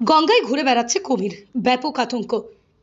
গঙ্গায় ঘুরে বেড়াচ্ছে কুমির ব্যাপক আতঙ্ক।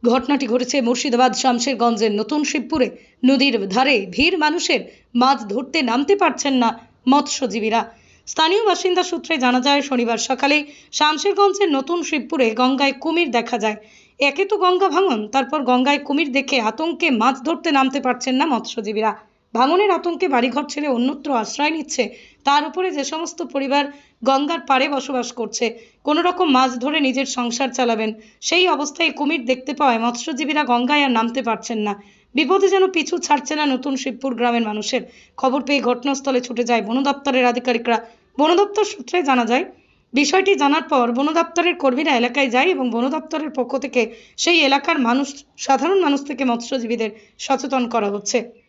ঘটনাটি ঘটেছে মুর্শিদাবাদ শামশেরগঞ্জের নতুন শিবপুরে। নদীর ধারে ভিড় মানুষের মাছ ধরতে নামতে পারছেন না মৎস্যজীবীরা। স্থানীয় বাসিন্দা সূত্রে জানা যায়, শনিবার সকালে শামশেরগঞ্জের নতুন শিবপুরে গঙ্গায় কুমির দেখা যায়। একে তো গঙ্গা ভাঙন, তারপর গঙ্গায় কুমির দেখে আতঙ্কে মাছ ধরতে নামতে পারছেন না মৎস্যজীবীরা। ভাঙনের আতঙ্কে বাড়িঘর ছেড়ে অন্যত্র আশ্রয় নিচ্ছে, তার উপরে যে সমস্ত পরিবার গঙ্গার পাড়ে বসবাস করছে, কোনো রকম মাছ ধরে নিজের সংসার চালাবেন, সেই অবস্থায় কুমির দেখতে পাওয়ায় মৎস্যজীবীরা গঙ্গায় আর নামতে পারছেন না। বিপদে যেন পিছু ছাড়ছে না নতুন শিবপুর গ্রামের মানুষের। খবর পেয়ে ঘটনাস্থলে ছুটে যায় বন দপ্তরের আধিকারিকরা। বন দপ্তর সূত্রে জানা যায়, বিষয়টি জানার পর বন দপ্তরের কর্মীরা এলাকায় যায় এবং বন দপ্তরের পক্ষ থেকে সেই এলাকার মানুষ, সাধারণ মানুষ থেকে মৎস্যজীবীদের সচেতন করা হচ্ছে।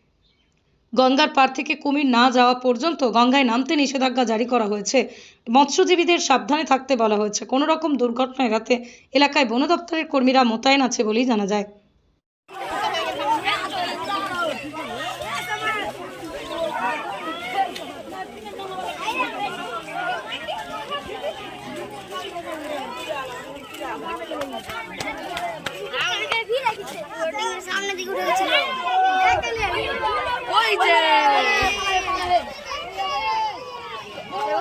গঙ্গার পার থেকে কুমির না যাওয়া পর্যন্ত গঙ্গায় নামতে নিষেধাজ্ঞা জারি করা হয়েছে। মৎস্যজীবীদের সাবধানে থাকতে বলা হয়েছে। কোনো রকম দুর্ঘটনা এড়াতে এলাকায় বন দপ্তরের কর্মীরা মোতায়েন আছে বলেই জানা যায়। সামনে দিকে উঠে গেছিল ওই যে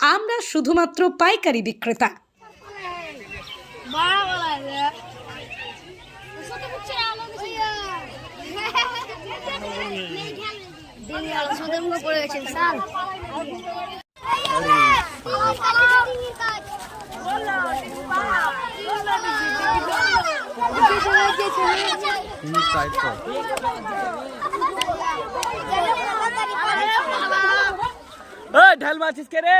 আমরা শুধুমাত্র পাইকারি বিক্রেতা। ঢাল মাছিস কে রে?